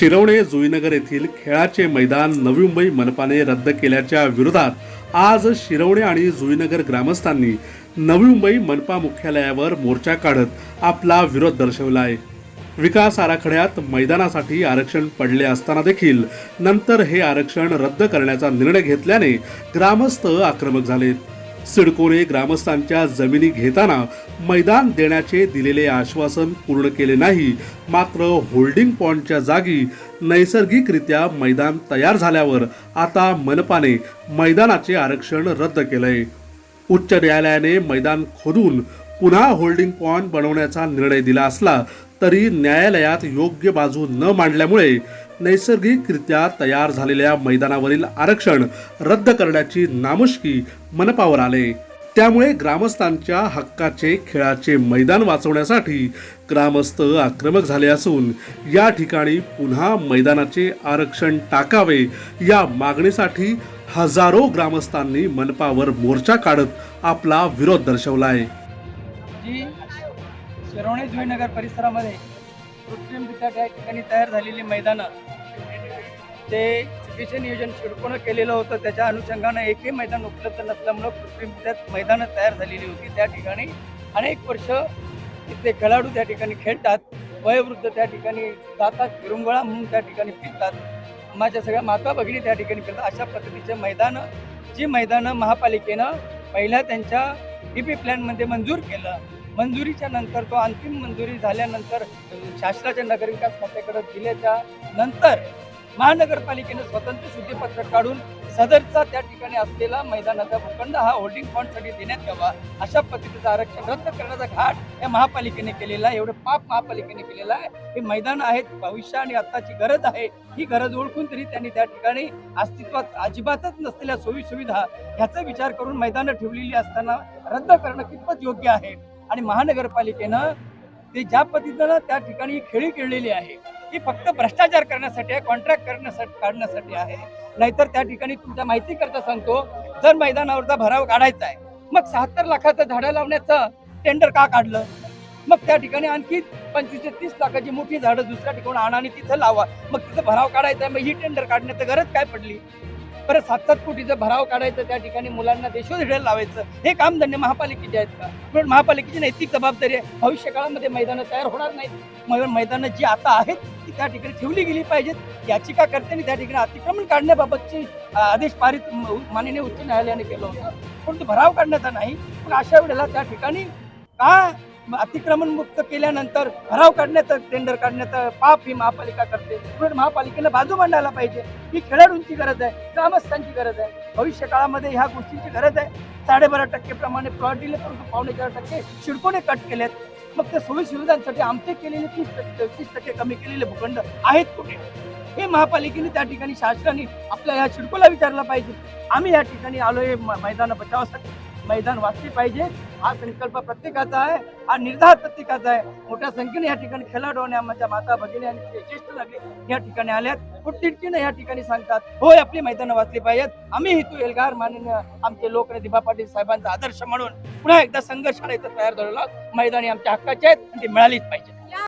शिरवणे जुईनगर येथील खेळाचे मैदान नवी मुंबई मनपाने रद्द केल्याच्या विरोधात आज शिरवणे आणि जुईनगर ग्रामस्थांनी नवी मुंबई मनपा मुख्यालयावर मोर्चा काढत आपला विरोध दर्शवला आहे विकास आराखड्यात मैदानासाठी आरक्षण पडले असताना देखील नंतर हे आरक्षण रद्द करण्याचा निर्णय घेतल्याने ग्रामस्थ आक्रमक झालेत. सिडकोने ग्रामस्थांच्या जमिनी घेताना मैदान देण्याचे दिलेले आश्वासन पूर्ण केले नाही. मात्र होल्डिंग पॉईंटच्या जागी नैसर्गिकरित्या मैदान तयार झाल्यावर आता मनपाने मैदानाचे आरक्षण रद्द केलंय. उच्च न्यायालयाने मैदान खोदून पुन्हा होल्डिंग पॉईंट बनवण्याचा निर्णय दिला असला तरी न्यायालयात योग्य बाजू न मांडल्यामुळे नैसर्गिकरित्या तयार झालेल्या मैदानावरील आरक्षण रद्द करण्याची नामुष्की मनपावर आले. त्यामुळे ग्रामस्थांच्या हक्काचे खेळाचे मैदान वाचवण्यासाठी ग्रामस्थ आक्रमक झाले असून या ठिकाणी पुन्हा मैदानाचे आरक्षण टाकावे या मागणीसाठी हजारो ग्रामस्थांनी मनपावर मोर्चा काढत आपला विरोध दर्शवला आहे जी शिरवणे जुईनगर परिसरामध्ये कृत्रिमरित्या त्या ठिकाणी तयार झालेली मैदानं ते चुकीचे नियोजन शिडकोनं केलेलं होतं. त्याच्या अनुषंगानं एकही मैदान उपलब्ध नसल्यामुळं कृत्रिमरित्या मैदानं तयार झालेली होती. त्या ठिकाणी अनेक वर्ष तिथले खेळाडू त्या ठिकाणी खेळतात. वयोवृद्ध त्या ठिकाणी जातात. विरंगुळा म्हणून त्या ठिकाणी फिरतात. माझ्या सगळ्या माता भगिनी त्या ठिकाणी फिरतात. अशा पद्धतीचे मैदानं जी मैदानं महापालिकेनं पहिल्या त्यांच्या डी पी प्लॅनमध्ये मंजूर केलं. मंजुरीच्या नंतर तो अंतिम मंजुरी झाल्यानंतर शासनाच्या नगरविकास खात्याकडे दिल्याच्या नंतर महानगरपालिकेनं स्वतंत्र शुद्धीपत्रक काढून सदरचा त्या ठिकाणी असलेला मैदानाचा भूखंड हा होल्डिंग फंडसाठी देण्यात यावा अशा पद्धतीचं आरक्षण रद्द करण्याचा घाट या महापालिकेने केलेला आहे. एवढं पाप महापालिकेने केलेला आहे. हे मैदान आहेत भविष्य आणि आत्ताची गरज आहे. ही गरज ओळखून तरी त्यांनी त्या ठिकाणी अस्तित्वात अजिबातच नसलेल्या सोयी सुविधा ह्याचा विचार करून मैदानं ठेवलेली असताना रद्द करणं कितपत योग्य आहे? आणि महानगरपालिकेनं ते ज्या पद्धतीनं त्या ठिकाणी खेळी खेळलेली आहे ही फक्त भ्रष्टाचार करण्यासाठी आहे कॉन्ट्रॅक्ट करण्यासाठी काढण्यासाठी आहे. नाहीतर त्या ठिकाणी तुमच्या माहिती करता सांगतो जर मैदानावरचा भराव काढायचा आहे मग शहात्तर लाखाचं झाडं लावण्याचं टेंडर का काढलं? मग त्या ठिकाणी आणखी पंचवीस ते तीस लाखाची मोठी झाडं दुसऱ्या ठिकाणी आणा आणि तिथं लावा. मग तिथं भराव काढायचा आहे मग ही टेंडर काढण्याचं गरज काय पडली? परत सात सात कोटीचं भराव काढायचं त्या ठिकाणी मुलांना देशोधड्याला लावायचं. हे काम धन्य महापालिकेचे आहेत का? महापालिकेची नैतिक जबाबदारी आहे. भविष्य काळामध्ये मैदानं तयार होणार नाहीत. म्हणून मैदानं जी आता आहेत ती त्या ठिकाणी ठेवली गेली पाहिजेत. याचिका करताना त्या ठिकाणी अतिक्रमण काढण्याबाबतचे आदेश पारित माननीय उच्च न्यायालयाने केलं होतं. परंतु भराव काढण्याचा नाही. पण अशा वेळेला त्या ठिकाणी का अतिक्रमण मुक्त केल्यानंतर भराव काढण्याचं टेंडर काढण्याचं पाप ही महापालिका करते. म्हणून महापालिकेला बाजू मांडायला पाहिजे. ही खेळाडूंची गरज आहे ग्रामस्थांची गरज आहे. भविष्य काळामध्ये ह्या गोष्टींची गरज आहे. साडेबारा टक्के प्रमाणे प्लॉट दिले परंतु पावणे चार टक्के शिडकोने कट केलेत. मग त्या सोयी सुविधांसाठी आमचे केलेले तीस टक्के तीस टक्के कमी केलेले भूखंड आहेत कुठे? हे महापालिकेने त्या ठिकाणी शासनाने आपल्या या शिडकोला विचारला पाहिजे. आम्ही या ठिकाणी आलोय म- मैदान बचावासाठी मैदान वाचले पाहिजे. हा संकल्प प्रत्येकाचा आहे. हा निर्धार प्रत्येकाचा आहे. मोठ्या संख्येने या ठिकाणी खेळाडू आणि आमच्या माता भगिनी आणि ज्येष्ठ नागरिक या ठिकाणी आल्यात. पुटतिडकीनं या ठिकाणी सांगतात होय आपली मैदानं वाचली पाहिजेत. आम्ही हेतू एल्गार माननीय आमचे लोक दिबा पाटील साहेबांचा आदर्श म्हणून पुन्हा एकदा संघर्ष इथं तयार झालेला मैदानी आमच्या हक्काचे आहेत आणि ती मिळालीच पाहिजे